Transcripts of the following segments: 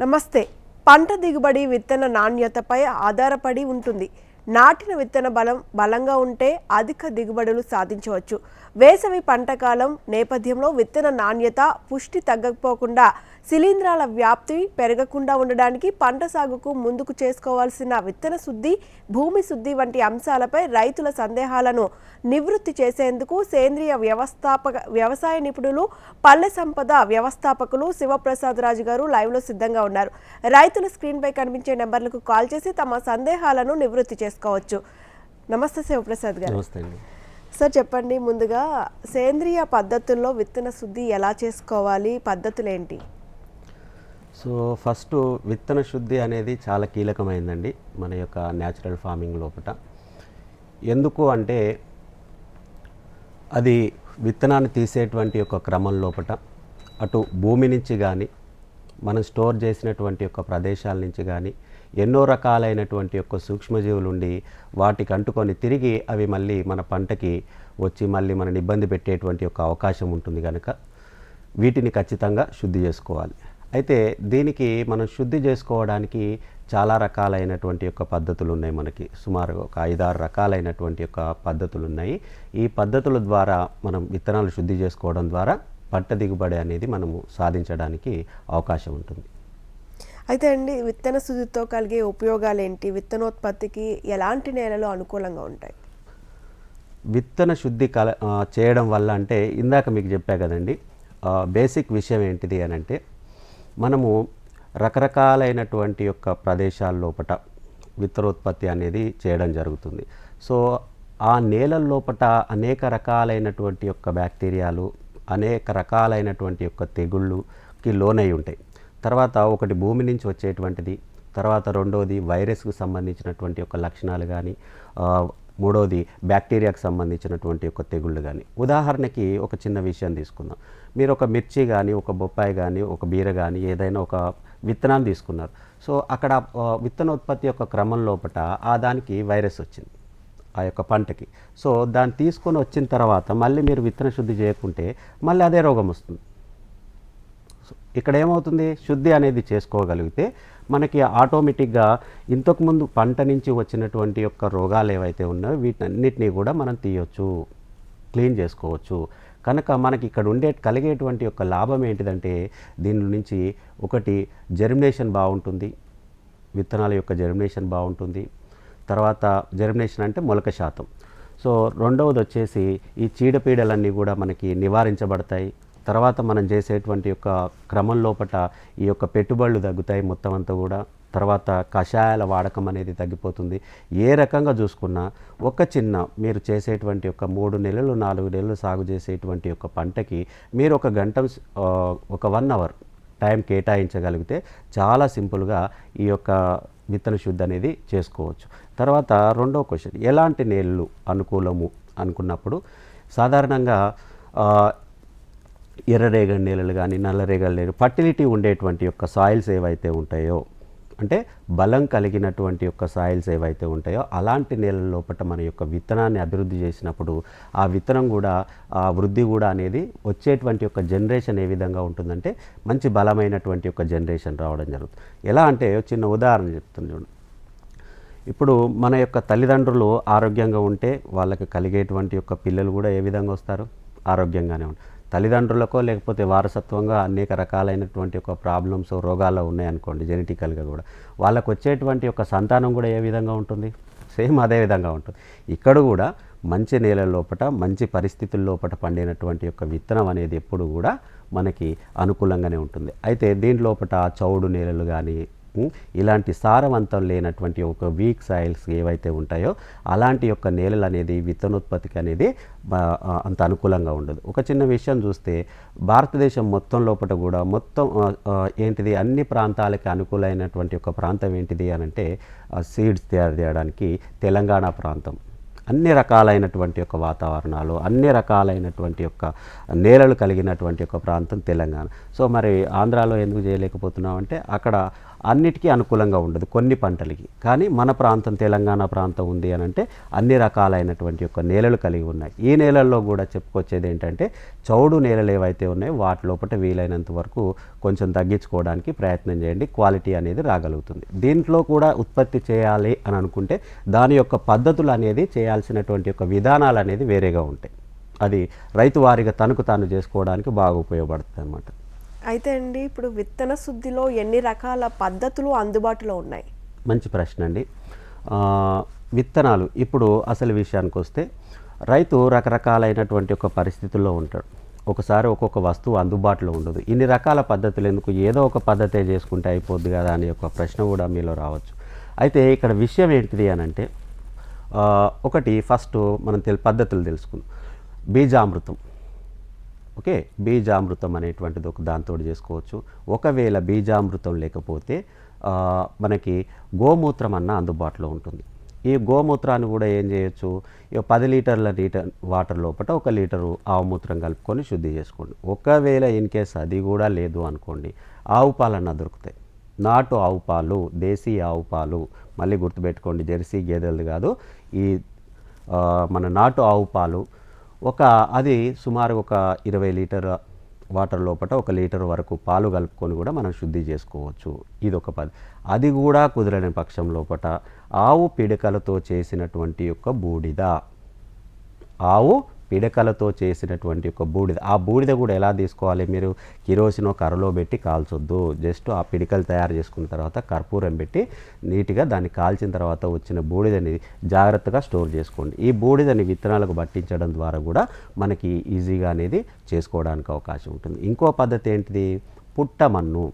నమస్తే. పంట దిగుబడి విత్తన నాణ్యతపై ఆధారపడి ఉంటుంది. నాటిన విత్తన బలం బలంగా ఉంటే అధిక దిగుబడులు సాధించవచ్చు. వేసవి పంట కాలం నేపథ్యంలో విత్తన నాణ్యత పుష్టి తగ్గకపోకుండా శిలీంధ్రాల వ్యాప్తి పెరగకుండా ఉండడానికి పంట సాగుకు ముందుకు చేసుకోవాల్సిన విత్తన శుద్ధి భూమి శుద్ధి వంటి అంశాలపై రైతుల సందేహాలను నివృత్తి చేసేందుకు సేంద్రియ వ్యవస్థాపక వ్యవసాయ నిపుణులు పల్లె సంపద వ్యవస్థాపకులు శివప్రసాద్ రాజు గారు లైవ్లో సిద్ధంగా ఉన్నారు. రైతుల స్క్రీన్పై కనిపించే నెంబర్లకు కాల్ చేసి తమ సందేహాలను నివృత్తి చేసుకోవచ్చు. నమస్తే శివప్రసాద్ గారు. నమస్తే సార్ చెప్పండి ముందుగా సేంద్రియ పద్ధతుల్లో విత్తన శుద్ధి ఎలా చేసుకోవాలి? పద్ధతులు ఏంటి సో ఫస్ట్ విత్తన శుద్ధి అనేది చాలా కీలకమైందండి మన యొక్క న్యాచురల్ ఫార్మింగ్ లోపల ఎందుకు అంటే అది విత్తనాన్ని తీసేటువంటి యొక్క క్రమం లోపల అటు భూమి నుంచి కానీ మనం స్టోర్ చేసినటువంటి యొక్క ప్రదేశాల నుంచి కానీ ఎన్నో రకాలైనటువంటి యొక్క సూక్ష్మజీవులు ఉండి వాటికి అంటుకొని తిరిగి అవి మళ్ళీ మన పంటకి వచ్చి మళ్ళీ మనని ఇబ్బంది పెట్టేటువంటి ఒక అవకాశం ఉంటుంది కనుక వీటిని ఖచ్చితంగా శుద్ధి చేసుకోవాలి. అయితే దీనికి మనం శుద్ధి చేసుకోవడానికి చాలా రకాలైనటువంటి యొక్క పద్ధతులు ఉన్నాయి మనకి. సుమారు ఒక ఐదారు రకాలైనటువంటి యొక్క పద్ధతులు ఉన్నాయి. ఈ పద్ధతుల ద్వారా మనం విత్తనాలు శుద్ధి చేసుకోవడం ద్వారా పంట దిగుబడి అనేది మనము సాధించడానికి అవకాశం ఉంటుంది. అయితే అండి విత్తన శుద్ధితో కలిగే ఉపయోగాలు ఏంటి విత్తనోత్పత్తికి ఎలాంటి నేలలు అనుకూలంగా ఉంటాయి? విత్తన శుద్ధి కల చేయడం వల్ల అంటే ఇందాక మీకు చెప్పా కదండి బేసిక్ విషయం ఏంటిది అని అంటే మనము రకరకాలైనటువంటి యొక్క ప్రదేశాల లోపట విత్తనోత్పత్తి అనేది చేయడం జరుగుతుంది. సో ఆ నేలల లోపట అనేక రకాలైనటువంటి యొక్క బ్యాక్టీరియాలు అనేక రకాలైనటువంటి యొక్క తెగుళ్ళుకి లోనై ఉంటాయి. తర్వాత ఒకటి భూమి నుంచి వచ్చేటువంటిది తర్వాత రెండోది వైరస్కు సంబంధించినటువంటి యొక్క లక్షణాలు కానీ మూడవది బ్యాక్టీరియాకు సంబంధించినటువంటి ఒక తెగుళ్ళు కానీ ఉదాహరణకి ఒక చిన్న విషయం తీసుకుందాం. మీరు ఒక మిర్చి కానీ ఒక బొప్పాయి కానీ ఒక బీర కానీ ఏదైనా ఒక విత్తనాన్ని తీసుకున్నారు. సో అక్కడ విత్తన విత్తనోత్పత్తి యొక్క క్రమం లోపల ఆ దానికి వైరస్ వచ్చింది ఆ యొక్క పంటకి. సో దాన్ని తీసుకొని వచ్చిన తర్వాత మళ్ళీ మీరు విత్తన శుద్ధి చేయకుంటే మళ్ళీ అదే రోగం వస్తుంది. సో ఇక్కడ ఏమవుతుంది? శుద్ధి అనేది చేసుకోగలిగితే మనకి ఆటోమేటిక్గా ఇంతకుముందు పంట నుంచి వచ్చినటువంటి యొక్క రోగాలు ఏవైతే ఉన్నాయో వీటన్నిటినీ కూడా మనం తీయొచ్చు క్లీన్ చేసుకోవచ్చు. కనుక మనకి ఇక్కడ ఉండే కలిగేటువంటి యొక్క లాభం ఏంటిదంటే దీని నుంచి ఒకటి జర్మినేషన్ బాగుంటుంది విత్తనాల యొక్క జర్మినేషన్ బాగుంటుంది. తర్వాత జర్మినేషన్ అంటే మొలక శాతం. సో రెండవది వచ్చేసి ఈ చీడపీడలన్నీ కూడా మనకి నివారించబడతాయి. తర్వాత మనం చేసేటువంటి యొక్క క్రమం లోపల ఈ యొక్క పెట్టుబడులు తగ్గుతాయి మొత్తం అంతా కూడా. తర్వాత కషాయాల వాడకం అనేది తగ్గిపోతుంది. ఏ రకంగా చూసుకున్నా ఒక చిన్న మీరు చేసేటువంటి ఒక మూడు నెలలు నాలుగు నెలలు సాగు చేసేటువంటి ఒక పంటకి మీరు ఒక గంట ఒక వన్ అవర్ టైం కేటాయించగలిగితే చాలా సింపుల్గా ఈ యొక్క విత్తన శుద్ధి అనేది చేసుకోవచ్చు. తర్వాత రెండో క్వశ్చన్ ఎలాంటి నేలలు అనుకూలము అనుకున్నప్పుడు సాధారణంగా ఎర్రరేగడి నేలలు కానీ నల్లరేగడి నేలలు ఫర్టిలిటీ ఉండేటువంటి యొక్క సాయిల్స్ ఏవైతే ఉంటాయో అంటే బలం కలిగినటువంటి యొక్క సాయిల్స్ ఏవైతే ఉంటాయో అలాంటి నేలల లోపల మన యొక్క విత్తనాన్ని అభివృద్ధి చేసినప్పుడు ఆ విత్తనం కూడా ఆ వృద్ధి కూడా అనేది వచ్చేటువంటి యొక్క జనరేషన్ ఏ విధంగా ఉంటుందంటే మంచి బలమైనటువంటి యొక్క జనరేషన్ రావడం జరుగుతుంది. ఎలా అంటే చిన్న ఉదాహరణ చెప్తాను చూడండి ఇప్పుడు మన యొక్క తల్లిదండ్రులు ఆరోగ్యంగా ఉంటే వాళ్ళకి కలిగేటువంటి యొక్క పిల్లలు కూడా ఏ విధంగా వస్తారు? ఆరోగ్యంగానే ఉంటారు తల్లిదండ్రులకో లేకపోతే వారసత్వంగా అనేక రకాలైనటువంటి ఒక ప్రాబ్లమ్స్ రోగాలు ఉన్నాయనుకోండి జెనెటికల్గా కూడా. వాళ్ళకు వచ్చేటువంటి ఒక సంతానం కూడా ఏ విధంగా ఉంటుంది? సేమ్ అదే విధంగా ఉంటుంది. ఇక్కడ కూడా మంచి నేల లోపట మంచి పరిస్థితుల లోపట పండినటువంటి యొక్క విత్తనం అనేది ఎప్పుడు కూడా మనకి అనుకూలంగానే ఉంటుంది. అయితే దీని లోపల చౌడు నేలలు కానీ ఇలాంటి సారవంతం లేనటువంటి ఒక వీక్ సాయిల్స్ ఏవైతే ఉంటాయో అలాంటి యొక్క నేలలు అనేది విత్తనోత్పత్తికి అనేది అంత అనుకూలంగా ఉండదు. ఒక చిన్న విషయం చూస్తే భారతదేశం మొత్తం లోపల కూడా మొత్తం ఏంటిది అన్ని ప్రాంతాలకి అనుకూలమైనటువంటి ఒక ప్రాంతం ఏంటిది అని అంటే సీడ్స్ తయారు చేయడానికి తెలంగాణ ప్రాంతం. అన్ని రకాలైనటువంటి యొక్క వాతావరణాలు అన్ని రకాలైనటువంటి యొక్క నేలలు కలిగినటువంటి ఒక ప్రాంతం తెలంగాణ. సో మరి ఆంధ్రాలో ఎందుకు చేయలేకపోతున్నామంటే అక్కడ అన్నిటికీ అనుకూలంగా ఉండదు కొన్ని పంటలకి. కానీ మన ప్రాంతం తెలంగాణ ప్రాంతం ఉంది అని అంటే అన్ని రకాలైనటువంటి యొక్క నేలలు కలిగి ఉన్నాయి. ఈ నేలల్లో కూడా చెప్పుకొచ్చేది ఏంటంటే చౌడు నేలలు ఏవైతే ఉన్నాయో వాటి లోపల వీలైనంత వరకు కొంచెం తగ్గించుకోవడానికి ప్రయత్నం చేయండి క్వాలిటీ అనేది రాగలుగుతుంది. దీంట్లో కూడా ఉత్పత్తి చేయాలి అని అనుకుంటే దాని యొక్క పద్ధతులు అనేది చేయాల్సినటువంటి యొక్క విధానాలు అనేది వేరేగా ఉంటాయి. అది రైతు వారిగా తనకు తాను చేసుకోవడానికి బాగా ఉపయోగపడుతుంది అన్నమాట. అయితే అండి ఇప్పుడు విత్తన శుద్ధిలో ఎన్ని రకాల పద్ధతులు అందుబాటులో ఉన్నాయి? మంచి ప్రశ్న అండి. విత్తనాలు ఇప్పుడు అసలు విషయానికి వస్తే రైతు రకరకాలైనటువంటి ఒక పరిస్థితుల్లో ఉంటాడు. ఒకసారి ఒక్కొక్క వస్తువు అందుబాటులో ఉండదు. ఇన్ని రకాల పద్ధతులు ఎందుకు? ఏదో ఒక పద్ధతే చేసుకుంటే అయిపోద్ది కదా అనే ఒక ప్రశ్న కూడా మీలో రావచ్చు. అయితే ఇక్కడ విషయం ఏంటిది అని అంటే ఒకటి ఫస్ట్ మనం తెలి పద్ధతులు తెలుసుకుందాం. బీజామృతం. ఓకే బీజామృతం అనేటువంటిది ఒక దాంతో చేసుకోవచ్చు. ఒకవేళ బీజామృతం లేకపోతే మనకి గోమూత్రం అన్న అందుబాటులో ఉంటుంది. ఈ గోమూత్రాన్ని కూడా ఏం చేయొచ్చు? పది లీటర్ల లీటర్ వాటర్ లోపల ఒక లీటరు ఆవు మూత్రం కలుపుకొని శుద్ధి చేసుకోండి. ఒకవేళ ఇన్ కేస్ అది కూడా లేదు అనుకోండి ఆవు పాలన్న దొరుకుతాయి. నాటు ఆవు పాలు దేశీ ఆవు పాలు మళ్ళీ గుర్తుపెట్టుకోండి జెర్సీ గేదెలు కాదు ఈ మన నాటు ఆవు పాలు ఒక అది సుమారు ఒక ఇరవై లీటర్ వాటర్ లోపల ఒక లీటర్ వరకు పాలు కలుపుకొని కూడా మనం శుద్ధి చేసుకోవచ్చు. ఇది ఒక పది అది కూడా కుదరని పక్షం లోపల ఆవు పిడకలతో చేసినటువంటి యొక్క బూడిద. ఆవు పిడకలతో చేసినటువంటి ఒక బూడిద. ఆ బూడిద కూడా ఎలా తీసుకోవాలి మీరు? కిరోసినో కర్రలో పెట్టి కాల్చొద్దు. జస్ట్ ఆ పిడికలు తయారు చేసుకున్న తర్వాత కర్పూరం పెట్టి నీట్గా దాన్ని కాల్చిన తర్వాత వచ్చిన బూడిదని జాగ్రత్తగా స్టోర్ చేసుకోండి. ఈ బూడిదని విత్తనాలకు పట్టించడం ద్వారా కూడా మనకి ఈజీగా అనేది చేసుకోవడానికి అవకాశం ఉంటుంది. ఇంకో పద్ధతి ఏంటిది? పుట్టమన్ను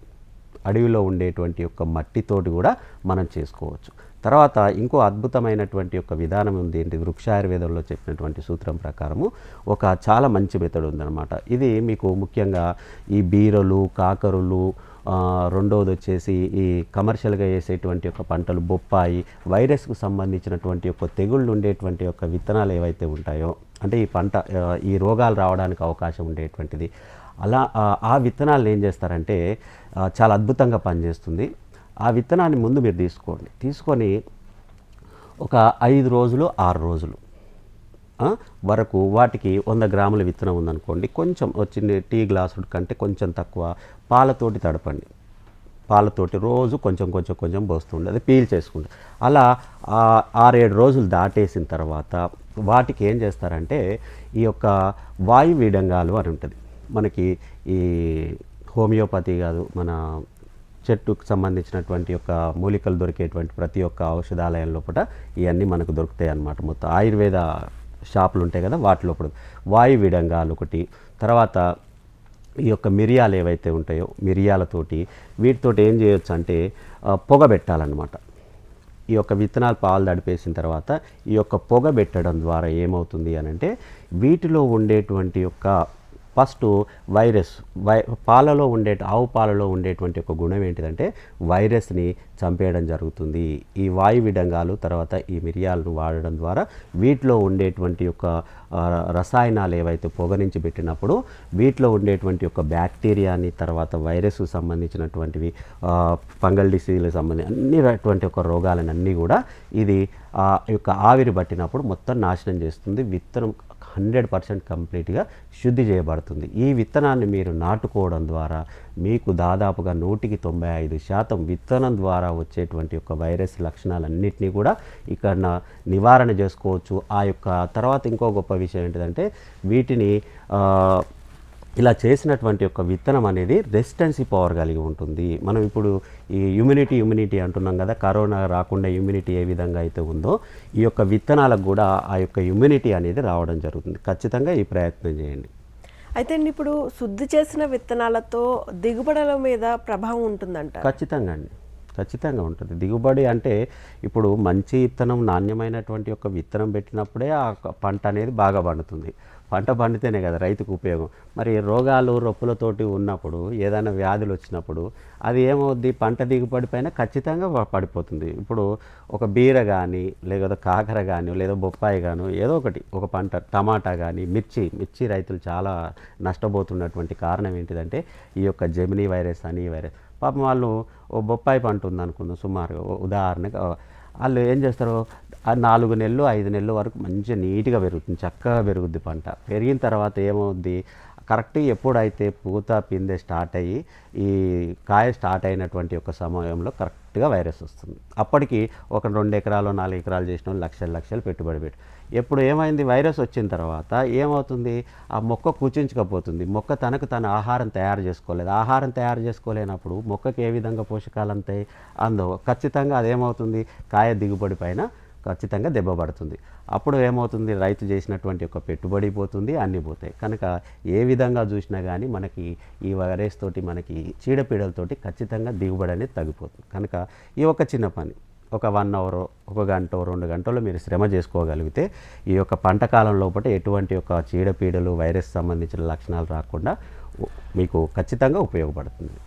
అడవిలో ఉండేటువంటి యొక్క మట్టితోటి కూడా మనం చేసుకోవచ్చు. తర్వాత ఇంకో అద్భుతమైనటువంటి ఒక విధానం ఉంది. ఏంటి? వృక్షాయుర్వేదంలో చెప్పినటువంటి సూత్రం ప్రకారము ఒక చాలా మంచి మెథడ్ ఉందన్నమాట. ఇది మీకు ముఖ్యంగా ఈ బీరలు కాకరులు రెండవది వచ్చేసి ఈ కమర్షియల్గా వేసేటువంటి యొక్క పంటలు బొప్పాయి వైరస్కు సంబంధించినటువంటి యొక్క తెగుళ్ళు ఉండేటువంటి యొక్క విత్తనాలు ఏవైతే ఉంటాయో అంటే ఈ పంట ఈ రోగాలు రావడానికి అవకాశం ఉండేటువంటిది. అలా ఆ, విత్తనాలు విత్తనాలను ఏం చేస్తారంటే చాలా అద్భుతంగా పనిచేస్తుంది. ఆ విత్తనాన్ని ముందు మీరు తీసుకోండి. తీసుకొని ఒక ఐదు రోజులు ఆరు రోజులు వరకు వాటికి వంద గ్రాముల విత్తనం ఉందనుకోండి. కొంచెం వచ్చిన టీ గ్లాసు కంటే కొంచెం తక్కువ పాలతోటి తడపండి. పాలతోటి రోజు కొంచెం కొంచెం కొంచెం పోస్తుండే. అది పీల్ చేసుకుంటే అలా ఆరేడు రోజులు దాటేసిన తర్వాత వాటికి ఏం చేస్తారంటే ఈ యొక్క వాయు విడంగాలు అని ఉంటుంది. మనకి ఈ హోమియోపతి కాదు మన చెట్టుకు సంబంధించినటువంటి యొక్క మూలికలు దొరికేటువంటి ప్రతి ఒక్క ఔషధాలయం లోపల ఇవన్నీ మనకు దొరుకుతాయి అన్నమాట. మొత్తం ఆయుర్వేద షాపులు ఉంటాయి కదా వాటి లోపల. వాయు విడంగాలు ఒకటి తర్వాత ఈ యొక్క మిరియాలు ఏవైతే ఉంటాయో మిరియాలతోటి వీటితోటి ఏం చేయొచ్చు అంటే పొగ పెట్టాలన్నమాట. ఈ యొక్క విత్తనాలు పాలు దడిపేసిన తర్వాత ఈ యొక్క పొగ పెట్టడం ద్వారా ఏమవుతుంది అని అంటే వీటిలో ఉండేటువంటి యొక్క ఫస్ట్ వైరస్ వై పాలలో ఉండే ఆవు పాలలో ఉండేటువంటి ఒక గుణం ఏంటిదంటే వైరస్ని చంపేయడం జరుగుతుంది. ఈ వాయు విడంగాలు తర్వాత ఈ మిరియాలను వాడడం ద్వారా వీటిలో ఉండేటువంటి యొక్క రసాయనాలు ఏవైతే పొగనించి పెట్టినప్పుడు వీటిలో ఉండేటువంటి యొక్క బ్యాక్టీరియాని తర్వాత వైరస్ సంబంధించినటువంటివి ఫంగల్ డిసీజ్లకు సంబంధించి అన్ని అటువంటి ఒక రోగాలను అన్నీ కూడా ఇది ఆ యొక్క ఆవిరి పట్టినప్పుడు మొత్తం నాశనం చేస్తుంది. విత్తనం హండ్రెడ్ పర్సెంట్ కంప్లీట్గా శుద్ధి చేయబడుతుంది. ఈ విత్తనాన్ని మీరు నాటుకోవడం ద్వారా మీకు దాదాపుగా నూటికి తొంభై ఐదు శాతం విత్తనం ద్వారా వచ్చేటువంటి యొక్క వైరస్ లక్షణాలన్నింటినీ కూడా ఇక్కడ నివారణ చేసుకోవచ్చు. ఆ యొక్క తర్వాత ఇంకో గొప్ప విషయం ఏంటిదంటే వీటిని ఇలా చేసినటువంటి యొక్క విత్తనం అనేది రెసిస్టెన్సీ పవర్ కలిగి ఉంటుంది. మనం ఇప్పుడు ఈ ఇమ్యూనిటీ ఇమ్యూనిటీ అంటున్నాం కదా కరోనా రాకుండా ఇమ్యూనిటీ ఏ విధంగా అయితే ఉందో ఈ యొక్క విత్తనాలకు కూడా ఆ యొక్క ఇమ్యూనిటీ అనేది రావడం జరుగుతుంది. ఖచ్చితంగా ఈ ప్రయత్నం చేయండి. అయితే అండి ఇప్పుడు శుద్ధి చేసిన విత్తనాలతో దిగుబడుల మీద ప్రభావం ఉంటుందంట ఖచ్చితంగా అండి. ఖచ్చితంగా ఉంటుంది. దిగుబడి అంటే ఇప్పుడు మంచి విత్తనం నాణ్యమైనటువంటి యొక్క విత్తనం పెట్టినప్పుడే ఆ పంట అనేది బాగా పండుతుంది. పంట పండితేనే కదా రైతుకు ఉపయోగం. మరి రోగాలు రొప్పులతోటి ఉన్నప్పుడు ఏదైనా వ్యాధులు వచ్చినప్పుడు అది ఏమవుద్ది? పంట దిగుబడి పైన ఖచ్చితంగా పడిపోతుంది. ఇప్పుడు ఒక బీర కానీ లేదా కాకర కానీ లేదా బొప్పాయి కానీ ఏదో ఒకటి ఒక పంట టమాటా కానీ మిర్చి మిర్చి రైతులు చాలా నష్టపోతున్నటువంటి కారణం ఏంటిదంటే ఈ యొక్క జెమినీ వైరస్ అని ఈ వైరస్. పాపం వాళ్ళు ఓ బొప్పాయి పంట ఉందనుకుందాం సుమారుగా ఉదాహరణగా వాళ్ళు ఏం చేస్తారు ఆ నాలుగు నెలలు ఐదు నెలల వరకు మంచిగా నీట్గా పెరుగుతుంది చక్కగా పెరుగుద్ది పంట. పెరిగిన తర్వాత ఏమవుద్ది? కరెక్ట్ ఎప్పుడైతే పూత పిందె స్టార్ట్ అయ్యి ఈ కాయ స్టార్ట్ అయినటువంటి ఒక సమయంలో కరెక్ట్గా వైరస్ వస్తుంది. అప్పటికి ఒక రెండు ఎకరాలు నాలుగు ఎకరాలు చేసిన వాళ్ళు లక్షలు లక్షలు పెట్టుబడి పెట్టి. ఎప్పుడు ఏమైంది? వైరస్ వచ్చిన తర్వాత ఏమవుతుంది? ఆ మొక్క కూర్చుంచకపోతుంది మొక్క తనకు తన ఆహారం తయారు చేసుకోలేదు. ఆహారం తయారు చేసుకోలేనప్పుడు మొక్కకి ఏ విధంగా పోషకాలు అంతాయి? అందో ఖచ్చితంగా అదేమవుతుంది? కాయ దిగుబడి పైన ఖచ్చితంగా దెబ్బ పడుతుంది. అప్పుడు ఏమవుతుంది? రైతు చేసినటువంటి ఒక పెట్టుబడి పోతుంది అన్నీ పోతాయి. కనుక ఏ విధంగా చూసినా కానీ మనకి ఈ వైరస్ తోటి మనకి చీడపీడలతోటి ఖచ్చితంగా దిగుబడి అనేది తగ్గిపోతుంది. కనుక ఈ ఒక చిన్న పని ఒక వన్ అవర్ ఒక గంట రెండు గంటలు మీరు శ్రమ చేసుకోగలిగితే ఈ యొక్క పంట కాలం లోపల ఎటువంటి ఒక చీడపీడలు వైరస్ సంబంధించిన లక్షణాలు రాకుండా మీకు ఖచ్చితంగా ఉపయోగపడుతుంది.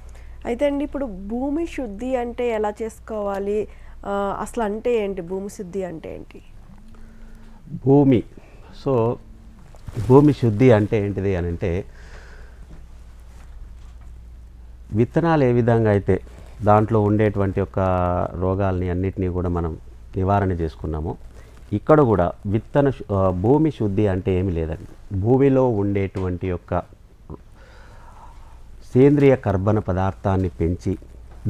అయితే అండి ఇప్పుడు భూమి శుద్ధి అంటే ఎలా చేసుకోవాలి? అసలు అంటే ఏంటి? భూమి శుద్ధి అంటే ఏంటి? భూమి. సో భూమి శుద్ధి అంటే ఏంటిది అని అంటే విత్తనాలు ఏ విధంగా అయితే దాంట్లో ఉండేటువంటి ఒక రోగాల్ని అన్నిటినీ కూడా మనం నివారణ చేసుకున్నాము ఇక్కడ కూడా విత్తన భూమి శుద్ధి అంటే ఏమి లేదండి. భూమిలో ఉండేటువంటి యొక్క సేంద్రియ కర్బన పదార్థాన్ని పెంచి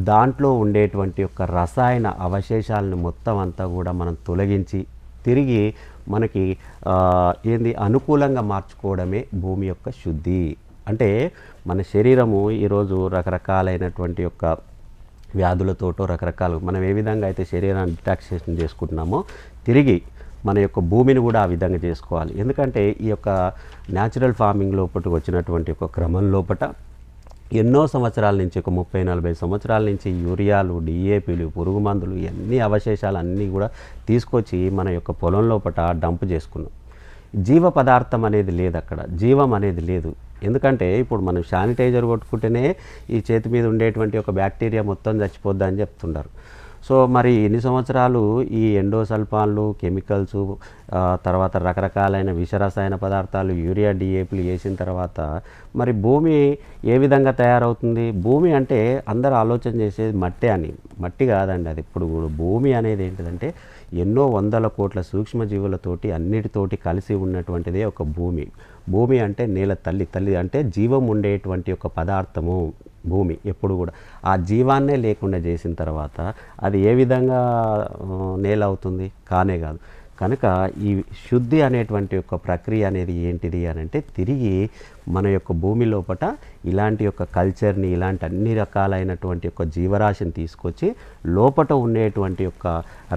దాంట్లో ఉండేటువంటి యొక్క రసాయన అవశేషాలను మొత్తం అంతా కూడా మనం తొలగించి తిరిగి మనకి ఏంది అనుకూలంగా మార్చుకోవడమే భూమి యొక్క శుద్ధి. అంటే మన శరీరము ఈరోజు రకరకాలైనటువంటి యొక్క వ్యాధులతోటో రకరకాలు మనం ఏ విధంగా అయితే శరీరాన్ని డిటాక్సేషన్ చేసుకుంటున్నామో తిరిగి మన యొక్క భూమిని కూడా ఆ విధంగా చేసుకోవాలి. ఎందుకంటే ఈ యొక్క న్యాచురల్ ఫార్మింగ్ లోపల వచ్చినటువంటి ఒక క్రమం లోపల ఎన్నో సంవత్సరాల నుంచి ఒక ముప్పై నలభై సంవత్సరాల నుంచి యూరియాలు డిఏపీలు పురుగు మందులు ఇవన్నీ అవశేషాలు అన్నీ కూడా తీసుకొచ్చి మన యొక్క పొలం లోపల డంప్ చేసుకున్నాం. జీవ పదార్థం అనేది లేదు అక్కడ జీవం అనేది లేదు. ఎందుకంటే ఇప్పుడు మనం శానిటైజర్ కొట్టుకుంటేనే ఈ చేతి మీద ఉండేటువంటి ఒక బ్యాక్టీరియా మొత్తం చచ్చిపోద్దని అని చెప్తుంటారు. సో మరి ఎన్ని సంవత్సరాలు ఈ ఎండోసల్ఫాన్లు కెమికల్స్ తర్వాత రకరకాలైన విషరసాయన పదార్థాలు యూరియా డిఏపీలు వేసిన తర్వాత మరి భూమి ఏ విధంగా తయారవుతుంది? భూమి అంటే అందరు ఆలోచన చేసేది మట్టి అని. మట్టి కాదండి అది. ఇప్పుడు కూడా భూమి అనేది ఏంటిదంటే ఎన్నో వందల కోట్ల సూక్ష్మజీవులతోటి అన్నిటితోటి కలిసి ఉన్నటువంటిదే ఒక భూమి. భూమి అంటే నేల తల్లి. తల్లి అంటే జీవం ఉండేటువంటి ఒక పదార్థము. భూమి ఎప్పుడు కూడా. ఆ జీవాన్నే లేకుండా చేసిన తర్వాత అది ఏ విధంగా నేల అవుతుంది? కానే కాదు. కనుక ఈ శుద్ధి అనేటువంటి యొక్క ప్రక్రియ అనేది ఏంటిది అని అంటే తిరిగి మన యొక్క భూమి లోపట ఇలాంటి యొక్క కల్చర్ని ఇలాంటి అన్ని రకాలైనటువంటి యొక్క జీవరాశిని తీసుకొచ్చి లోపట ఉండేటువంటి యొక్క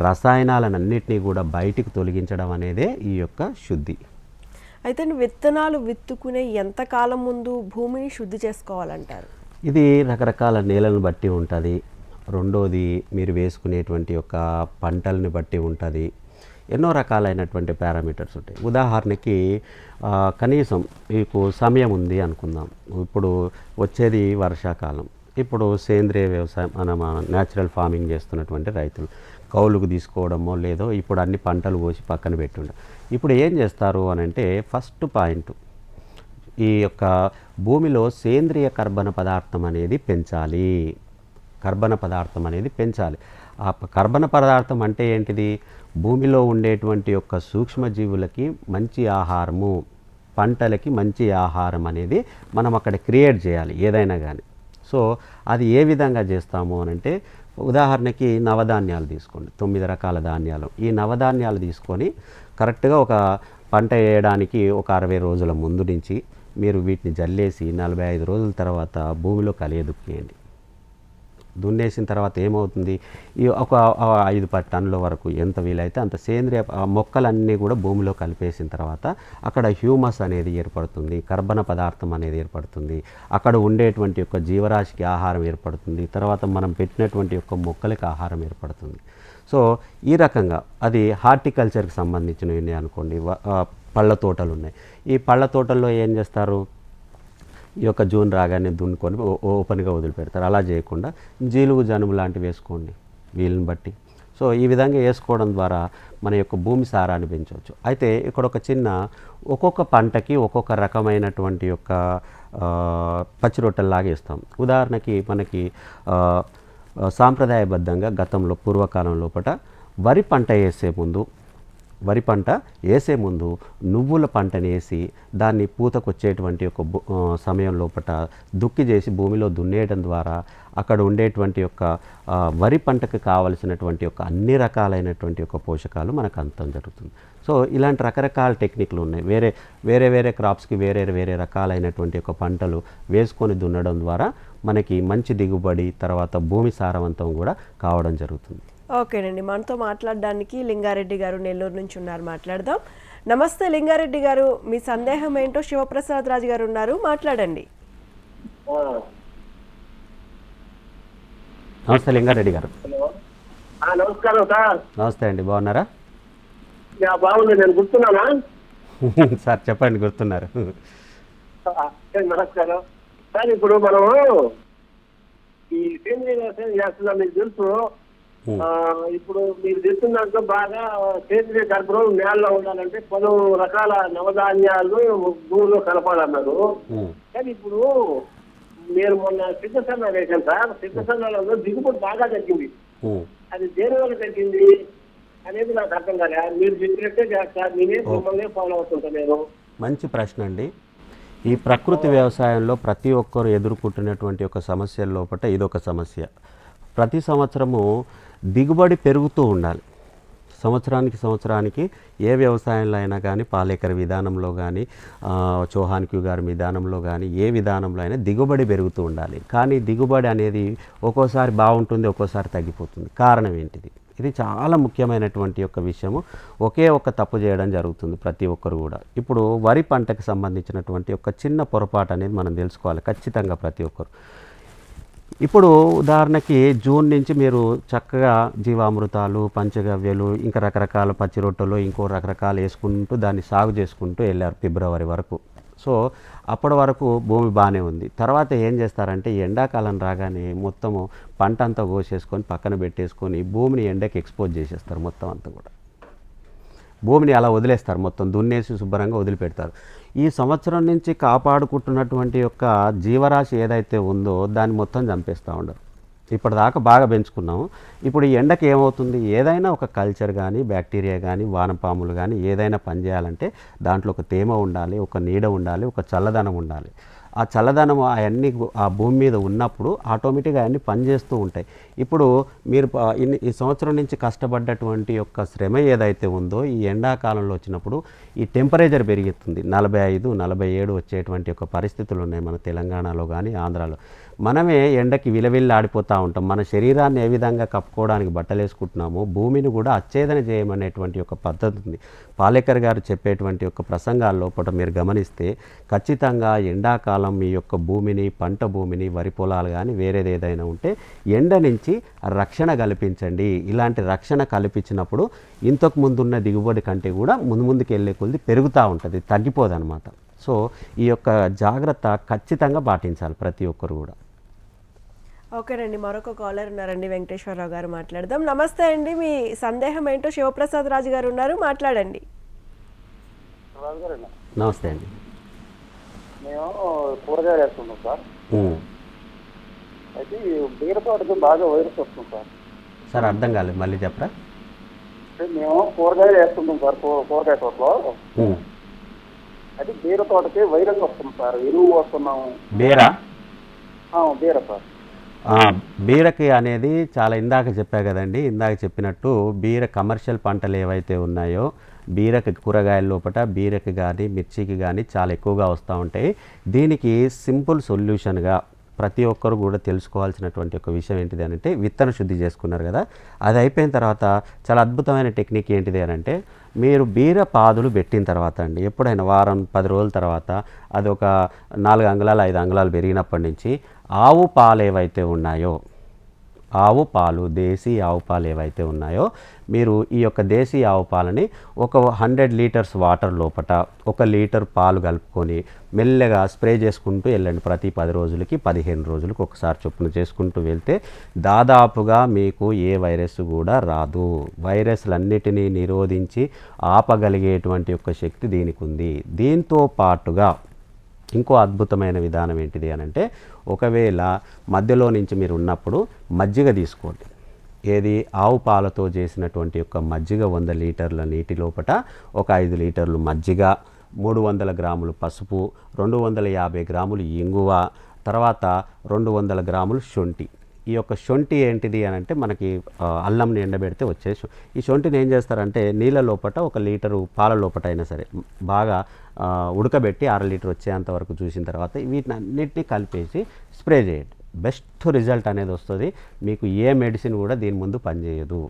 రసాయనాలను అన్నిటినీ కూడా బయటికి తొలగించడం అనేదే ఈ యొక్క శుద్ధి. అయితే విత్తనాలు విత్తుకునే ఎంతకాలం ముందు భూమిని శుద్ధి చేసుకోవాలంటారు? ఇది రకరకాల నేలను బట్టి ఉంటుంది. రెండోది మీరు వేసుకునేటువంటి యొక్క పంటల్ని బట్టి ఉంటుంది. ఎన్నో రకాలైనటువంటి పారామీటర్స్ ఉంటాయి. ఉదాహరణకి కనీసం మీకు సమయం ఉంది అనుకుందాం. ఇప్పుడు వచ్చేది వర్షాకాలం. ఇప్పుడు సేంద్రియ వ్యవసాయం మన న్యాచురల్ ఫార్మింగ్ చేస్తున్నటువంటి రైతులు కౌలుకు తీసుకోవడమో లేదో ఇప్పుడు అన్ని పంటలు పోసి పక్కన పెట్టుండ. ఇప్పుడు ఏం చేస్తారు అని అంటే ఫస్ట్ పాయింట్ ఈ యొక్క భూమిలో సేంద్రియ కర్బన పదార్థం అనేది పెంచాలి. కర్బన పదార్థం అనేది పెంచాలి. ఆ కర్బన పదార్థం అంటే ఏంటిది? భూమిలో ఉండేటువంటి యొక్క సూక్ష్మజీవులకి మంచి ఆహారము పంటలకి మంచి ఆహారం అనేది మనం అక్కడ క్రియేట్ చేయాలి ఏదైనా కానీ సో అది ఏ విధంగా చేస్తాము అని అంటే ఉదాహరణకి నవధాన్యాలు తీసుకోండి. తొమ్మిది రకాల ధాన్యాలు. ఈ నవధాన్యాలు తీసుకొని కరెక్ట్గా ఒక పంట వేయడానికి ఒక అరవై రోజుల ముందు నుంచి మీరు వీటిని జల్లేసి నలభై ఐదు రోజుల తర్వాత భూమిలో కలియదుక్కేయండి. దున్నేసిన తర్వాత ఏమవుతుంది? ఈ ఒక ఐదు పది టన్నుల వరకు ఎంత వీలైతే అంత సేంద్రియ మొక్కలన్నీ కూడా భూమిలో కలిపేసిన తర్వాత అక్కడ హ్యూమస్ అనేది ఏర్పడుతుంది కర్బన పదార్థం అనేది ఏర్పడుతుంది. అక్కడ ఉండేటువంటి యొక్క జీవరాశికి ఆహారం ఏర్పడుతుంది. తర్వాత మనం పెట్టినటువంటి యొక్క మొక్కలకి ఆహారం ఏర్పడుతుంది. సో ఈ రకంగా అది హార్టికల్చర్కి సంబంధించినవి అనుకోండి. పళ్ళ తోటలు ఉన్నాయి. ఈ పళ్ళ తోటల్లో ఏం చేస్తారు? ఈ యొక్క జూన్ రాగానే దున్నుకొని ఓ- ఓపెన్గా వదిలిపెడతారు. అలా చేయకుండా జీలుగు జనుము లాంటివి వేసుకోండి వీళ్ళని బట్టి. సో ఈ విధంగా వేసుకోవడం ద్వారా మన యొక్క భూమి సారాన్ని పెంచవచ్చు. అయితే ఇక్కడ ఒక చిన్న ఒక్కొక్క పంటకి ఒక్కొక్క రకమైనటువంటి యొక్క పచ్చి రొట్టెల్లాగా ఇస్తాం. ఉదాహరణకి మనకి సాంప్రదాయబద్ధంగా గతంలో పూర్వకాలం లోపల వరి పంట వేసే ముందు వరి పంట వేసే ముందు నువ్వుల పంటని వేసి దాన్ని పూతకొచ్చేటువంటి ఒక సమయం లోపల దుక్కి చేసి భూమిలో దున్నేయడం ద్వారా అక్కడ ఉండేటువంటి యొక్క వరి పంటకు కావలసినటువంటి యొక్క అన్ని రకాలైనటువంటి యొక్క పోషకాలు మనకు అంతం జరుగుతుంది. సో ఇలాంటి రకరకాల టెక్నిక్లు ఉన్నాయి. వేరే వేరే వేరే క్రాప్స్కి వేరే వేరే రకాలైనటువంటి యొక్క పంటలు వేసుకొని దున్నడం ద్వారా మనకి మంచి దిగుబడి తర్వాత భూమి సారవంతం కూడా కావడం జరుగుతుంది. ఓకేనండి మనతో మాట్లాడడానికి లింగారెడ్డి గారు నెల్లూరు నుంచి ఉన్నారు మాట్లాడదాం. నమస్తే లింగారెడ్డి గారు మీ సందేహం ఏంటో శివప్రసాద్ రాజు గారు ఉన్నారు మాట్లాడండి. నమస్తే లింగారెడ్డి గారు. నమస్కారం సార్. నమస్తే అండి బాగున్నారా? యా, బాగుంది నేను గుర్తున్నానా? సార్ చెప్పండి గుర్తున్నారు. నమస్కారం? సార్ ఇప్పుడు మనం ఈ సేంద్రీయ వ్యవసాయం చేస్తున్నాం మీకు తెలుసు. ఇప్పుడు మీరు చెప్తున్న దాంట్లో బాగా సేంద్రీయ కర్పూరం నేలలో ఉండాలంటే పలు రకాల నవధాన్యాలు భూమిలో కలపాలన్నారు. కానీ ఇప్పుడు నేను మొన్న సిద్ధసన్న వేశాను సార్. సిద్ధసన్నలో దిగుబడి బాగా తగ్గింది. అది దేని వల్ల తగ్గింది అనేది నాకు అర్థం కాలే. మీరు చెప్పినట్టే చేస్తా నేనే మిమ్మల్ని ఫాలో అవుతుంటా నేను. మంచి ప్రశ్న అండి. ఈ ప్రకృతి వ్యవసాయంలో ప్రతి ఒక్కరు ఎదుర్కొంటున్నటువంటి ఒక సమస్య లోపల ఇదొక సమస్య. ప్రతి సంవత్సరము దిగుబడి పెరుగుతూ ఉండాలి. సంవత్సరానికి సంవత్సరానికి ఏ వ్యవసాయంలో అయినా కానీ పాలేకర విధానంలో కానీ ఆ, చౌహాన్ క్యూ గారి విధానంలో కానీ ఏ విధానంలో అయినా దిగుబడి పెరుగుతూ ఉండాలి. కానీ దిగుబడి అనేది ఒక్కోసారి బాగుంటుంది ఒక్కోసారి తగ్గిపోతుంది. కారణం ఏంటిది? ఇది చాలా ముఖ్యమైనటువంటి యొక్క విషయము. ఒకే ఒక్క తప్పు చేయడం జరుగుతుంది ప్రతి ఒక్కరు కూడా. ఇప్పుడు వరి పంటకు సంబంధించినటువంటి ఒక చిన్న పొరపాటు అనేది మనం తెలుసుకోవాలి ఖచ్చితంగా ప్రతి ఒక్కరు. ఇప్పుడు ఉదాహరణకి జూన్ నుంచి మీరు చక్కగా జీవామృతాలు పంచగవ్యలు ఇంకా రకరకాల పచ్చి రొట్టెలు ఇంకో రకరకాలు వేసుకుంటూ దాన్ని సాగు చేసుకుంటూ వెళ్ళారు ఫిబ్రవరి వరకు. సో అప్పటి వరకు భూమి బాగానే ఉంది. తర్వాత ఏం చేస్తారంటే ఎండాకాలం రాగానే మొత్తము పంట అంతా కోసేసుకొని పక్కన పెట్టేసుకొని భూమిని ఎండకి ఎక్స్పోజ్ చేసేస్తారు మొత్తం అంతా కూడా. భూమిని అలా వదిలేస్తారు. మొత్తం దున్నేసి శుభ్రంగా వదిలిపెడతారు. ఈ సంవత్సరం నుంచి కాపాడుకుంటున్నటువంటి యొక్క జీవరాశి ఏదైతే ఉందో దాన్ని మొత్తం చంపేస్తూ ఉండరు. ఇప్పటిదాకా బాగా పెంచుకున్నాము. ఇప్పుడు ఈ ఎండకి ఏమవుతుంది? ఏదైనా ఒక కల్చర్ కానీ బ్యాక్టీరియా కానీ వానపాములు కానీ ఏదైనా పనిచేయాలంటే దాంట్లో ఒక తేమ ఉండాలి ఒక నీడ ఉండాలి ఒక చల్లదనం ఉండాలి. ఆ చల్లదనం అవన్నీ ఆ భూమి మీద ఉన్నప్పుడు ఆటోమేటిక్గా అవన్నీ పనిచేస్తూ ఉంటాయి. ఇప్పుడు మీరు ఇన్ని ఈ సంవత్సరం నుంచి కష్టపడ్డటువంటి యొక్క శ్రమ ఏదైతే ఉందో ఈ ఎండాకాలంలో వచ్చినప్పుడు ఈ టెంపరేచర్ పెరుగుతుంది నలభై ఐదు నలభై ఏడు వచ్చేటువంటి యొక్క పరిస్థితులు ఉన్నాయి మన తెలంగాణలో కానీ ఆంధ్రాలో. మనమే ఎండకి విలవిల్లి ఆడిపోతూ ఉంటాం. మన శరీరాన్ని ఏ విధంగా కప్పుకోవడానికి బట్టలు వేసుకుంటున్నామో భూమిని కూడా అచ్ఛేదన చేయమనేటువంటి ఒక పద్ధతి ఉంది. పాలేకర్ గారు చెప్పేటువంటి ఒక ప్రసంగాల లోపల మీరు గమనిస్తే ఖచ్చితంగా ఎండాకాలం మీ యొక్క భూమిని పంట భూమిని వరి పొలాలు కానీ వేరేది ఏదైనా ఉంటే ఎండ నుంచి రక్షణ కల్పించండి. ఇలాంటి రక్షణ కల్పించినప్పుడు ఇంతకు ముందున్న దిగుబడి కంటే కూడా ముందు ముందుకు వెళ్ళే కొద్ది పెరుగుతూ ఉంటుంది తగ్గిపోదనమాట సో ఈ యొక్క జాగ్రత్త ఖచ్చితంగా పాటించాలి ప్రతి ఒక్కరు కూడా. ఓకేనండి మరొక కాలర్ ఉన్నారండి వెంకటేశ్వరరావు గారు మాట్లాడదాం. నమస్తే అండి మీ సందేహం ఏంటో శివప్రసాద్ రాజు గారు ఉన్నారు మాట్లాడండి. నమస్తే అండి. మేము కూరగాయలు వేస్తున్నాం సార్. అయితే ఈ బీర తోటకి బాగా వైరస్ వస్తుంది సార్. సార్ అర్థం కాలేదు మళ్ళీ చెప్పరా? మేము కూరగాయలు వేస్తుంటాం సార్ కూ- కూరగాయ తోటలో. అయితే బీర తోటకి వైరస్ వస్తుంది సార్ ఎరువు వస్తున్నాము బీరా? ఆ, బీర సార్. బీరకి అనేది చాలా ఇందాక చెప్పా కదండి ఇందాక చెప్పినట్టు బీర కమర్షియల్ పంటలు ఏవైతే ఉన్నాయో బీరకి కూరగాయల లోపల బీరకి కానీ మిర్చికి కానీ చాలా ఎక్కువగా వస్తూ ఉంటాయి. దీనికి సింపుల్ సొల్యూషన్గా ప్రతి ఒక్కరు కూడా తెలుసుకోవాల్సినటువంటి ఒక విషయం ఏంటిది అని అంటే విత్తన శుద్ధి చేసుకున్నారు కదా. అది అయిపోయిన తర్వాత చాలా అద్భుతమైన టెక్నిక్ ఏంటిది అని అంటే మీరు బీర పాదులు పెట్టిన తర్వాత అండి ఎప్పుడైనా వారం పది రోజుల తర్వాత అది ఒక నాలుగు అంగుళాలు ఐదు అంగుళాలు పెరిగినప్పటి నుంచి ఆవు పాలు ఏవైతే ఉన్నాయో ఆవు పాలు దేశీ ఆవు పాలు ఏవైతే ఉన్నాయో మీరు ఈ యొక్క దేశీ ఆవు పాలని ఒక హండ్రెడ్ లీటర్స్ వాటర్ లోపట ఒక లీటర్ పాలు కలుపుకొని మెల్లగా స్ప్రే చేసుకుంటూ వెళ్ళండి. ప్రతి పది రోజులకి పదిహేను రోజులకు ఒకసారి చొప్పున చేసుకుంటూ వెళ్తే దాదాపుగా మీకు ఏ వైరస్ కూడా రాదు. వైరస్లన్నిటినీ నిరోధించి ఆపగలిగేటువంటి ఒక శక్తి దీనికి ఉంది. దీంతో పాటుగా ఇంకో అద్భుతమైన విధానం ఏంటిది అని అంటే ఒకవేళ మధ్యలో నుంచి మీరు ఉన్నప్పుడు మజ్జిగ తీసుకోండి. ఏది? ఆవు పాలతో చేసినటువంటి యొక్క మజ్జిగ వంద లీటర్ల నీటి లోపట ఒక ఐదు లీటర్లు మజ్జిగ మూడు వందల గ్రాములు పసుపు రెండు వందల యాభై గ్రాములు ఇంగువ తర్వాత రెండు వందల గ్రాములు శొంఠి. ఈ యొక్క శొంఠి ఏంటిది అని అంటే మనకి అల్లంని ఎండబెడితే వచ్చే ఈ శొంఠిని ఏం చేస్తారంటే నీళ్ళ లోపట ఒక లీటరు పాల లోపట అయినా సరే బాగా ఉడకబెట్టి అర లీటర్ వచ్చేంత వరకు చూసిన తర్వాత వీటిని అన్నిటినీ కలిపేసి స్ప్రే చేయండి. బెస్ట్ రిజల్ట్ అనేది వస్తుంది. మీకు ఏ మెడిసిన్ కూడా దీని ముందు పనిచేయదు.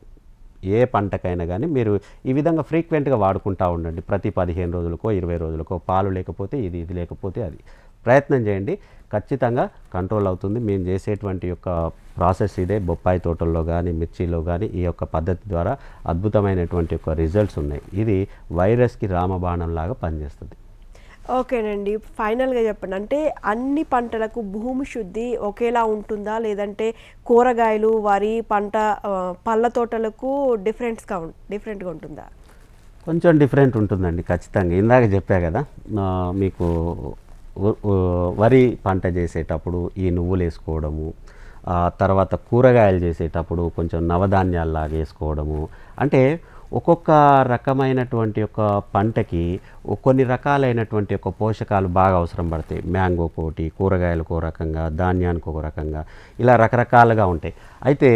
ఏ పంటకైనా కానీ మీరు ఈ విధంగా ఫ్రీక్వెంట్గా వాడుకుంటూ ఉండండి. ప్రతి పదిహేను రోజులకో ఇరవై రోజులకో పాలు లేకపోతే ఇది ఇది లేకపోతే అది. ప్రయత్నం చేయండి. ఖచ్చితంగా కంట్రోల్ అవుతుంది. మేము చేసేటువంటి యొక్క ప్రాసెస్ ఇదే. బొప్పాయి తోటల్లో కానీ మిర్చిలో కానీ ఈ యొక్క పద్ధతి ద్వారా అద్భుతమైనటువంటి యొక్క రిజల్ట్స్ ఉన్నాయి. ఇది వైరస్కి రామబాణం లాగా పనిచేస్తుంది. ఓకేనండి. ఫైనల్గా చెప్పండి. అంటే అన్ని పంటలకు భూమి శుద్ధి ఒకేలా ఉంటుందా? లేదంటే కూరగాయలు వరి పంట పళ్ళ తోటలకు డిఫరెంట్స్గా డిఫరెంట్గా ఉంటుందా? కొంచెం డిఫరెంట్ ఉంటుందండి. ఖచ్చితంగా. ఇందాక చెప్పా కదా మీకు వరి పంట చేసేటప్పుడు ఈ నువ్వులు వేసుకోవడము తర్వాత కూరగాయలు చేసేటప్పుడు కొంచెం నవధాన్యాల్లాగా వేసుకోవడము. అంటే ఒక్కొక్క రకమైనటువంటి ఒక పంటకి కొన్ని రకాలైనటువంటి ఒక పోషకాలు బాగా అవసరం పడతాయి. మ్యాంగోకి ఒకటి కూరగాయలకు ఒక రకంగా ధాన్యానికి ఒక రకంగా ఇలా రకరకాలుగా ఉంటాయి. అయితే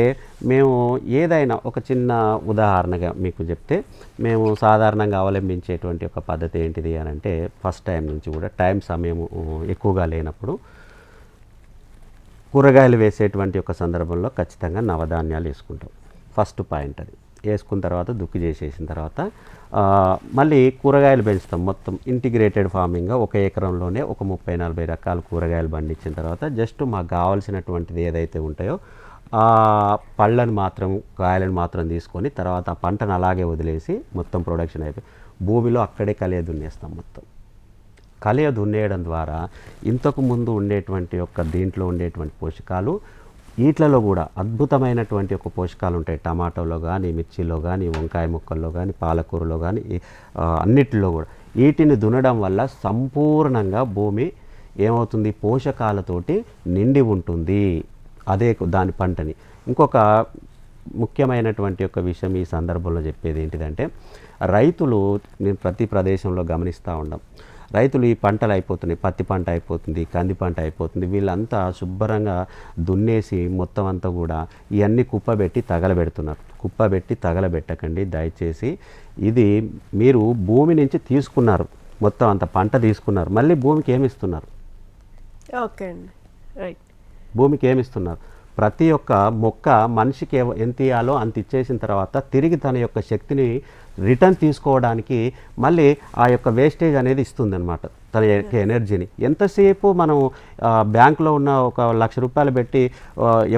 మేము ఏదైనా ఒక చిన్న ఉదాహరణగా మీకు చెప్తే మేము సాధారణంగా అవలంబించేటువంటి ఒక పద్ధతి ఏంటిది అని అంటే ఫస్ట్ టైం నుంచి కూడా టైం సమయం ఎక్కువగా లేనప్పుడు కూరగాయలు వేసేటువంటి ఒక సందర్భంలో ఖచ్చితంగా నవధాన్యాలు వేసుకుంటాం. ఫస్ట్ పాయింట్ అది. వేసుకున్న తర్వాత దుక్కి చేసేసిన తర్వాత మళ్ళీ కూరగాయలు పెంచుతాం. మొత్తం ఇంటిగ్రేటెడ్ ఫార్మింగ్గా ఒక ఎకరంలోనే ఒక ముప్పై నలభై రకాల కూరగాయలు పండించిన తర్వాత జస్ట్ మాకు కావాల్సినటువంటిది ఏదైతే ఉంటాయో ఆ పళ్ళను మాత్రం కాయలను మాత్రం తీసుకొని తర్వాత ఆ పంటను అలాగే వదిలేసి మొత్తం ప్రొడక్షన్ అయిపోయి భూమిలో అక్కడే కలియ దున్నేస్తాం మొత్తం. కలియ దున్నేయడం ద్వారా ఇంతకు ముందు ఉండేటువంటి యొక్క దీంట్లో ఉండేటువంటి పోషకాలు వీటిలలో కూడా అద్భుతమైనటువంటి ఒక పోషకాలు ఉంటాయి టమాటోలో కానీ మిర్చిలో కానీ వంకాయ ముక్కల్లో కానీ పాలకూరలో కానీ అన్నిటిలో కూడా. వీటిని దున్నడం వల్ల సంపూర్ణంగా భూమి ఏమవుతుంది? పోషకాలతోటి నిండి ఉంటుంది. అదే దాని పంటని. ఇంకొక ముఖ్యమైనటువంటి ఒక విషయం ఈ సందర్భంలో చెప్పేది ఏంటిదంటే రైతులు నేను ప్రతి ప్రదేశంలో గమనిస్తూ ఉండం. రైతులు ఈ పంటలు అయిపోతున్నాయి. పత్తి పంట అయిపోతుంది కంది పంట అయిపోతుంది. వీళ్ళంతా శుభ్రంగా దున్నేసి మొత్తం అంతా కూడా ఇవన్నీ కుప్పబెట్టి తగలబెడుతున్నారు. కుప్పబెట్టి తగలబెట్టకండి. దయచేసి ఇది మీరు భూమి నుంచి తీసుకున్నారు. మొత్తం అంత పంట తీసుకున్నారు. మళ్ళీ భూమికి ఏమి ఇస్తున్నారు ఓకే అండి. రైట్. భూమికి ఏమి ఇస్తున్నారు ప్రతి ఒక్క మొక్క మనిషికి ఎంత ఇవ్వాలో అంత ఇచ్చేసిన తర్వాత తిరిగి తన యొక్క శక్తిని రిటర్న్ తీసుకోవడానికి మళ్ళీ ఆ యొక్క వేస్టేజ్ అనేది ఇస్తుందన్నమాట తన యొక్క ఎనర్జీని. ఎంతసేపు మనం బ్యాంకులో ఉన్న ఒక లక్ష రూపాయలు పెట్టి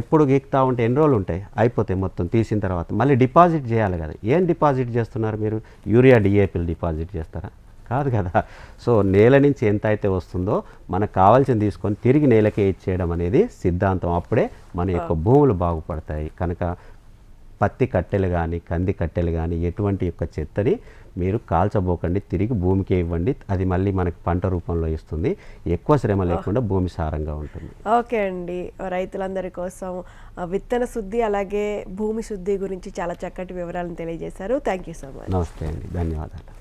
ఎప్పుడు గీక్తా ఉంటే ఎన్ని రోజులు ఉంటాయి? అయిపోతాయి మొత్తం తీసిన తర్వాత. మళ్ళీ డిపాజిట్ చేయాలి కదా. ఏం డిపాజిట్ చేస్తున్నారు మీరు? యూరియా డిఏపీలు డిపాజిట్ చేస్తారా? కాదు కదా. సో నేల నుంచి ఎంత అయితే వస్తుందో మనకు కావాల్సింది తీసుకొని తిరిగి నేలకే ఇచ్చేయడం అనేది సిద్ధాంతం. అప్పుడే మన యొక్క భూములు బాగుపడతాయి. కనుక పత్తి కట్టెలు కానీ కంది కట్టెలు కానీ ఎటువంటి యొక్క చెత్తని మీరు కాల్చబోకండి తిరిగి భూమికే ఇవ్వండి. అది మళ్ళీ మనకి పంట రూపంలో ఇస్తుంది. ఎక్కువ శ్రమ లేకుండా భూమి సారంగా ఉంటుంది. ఓకే అండి. రైతులందరి కోసం విత్తన శుద్ధి అలాగే భూమి శుద్ధి గురించి చాలా చక్కటి వివరాలను తెలియజేశారు. Thank you so much. నమస్తే అండి. ధన్యవాదాలు.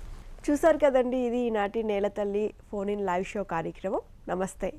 చూసారు కదండి ఇది ఈనాటి నేల తల్లి ఫోన్ ఇన్ లైవ్ షో కార్యక్రమం. నమస్తే.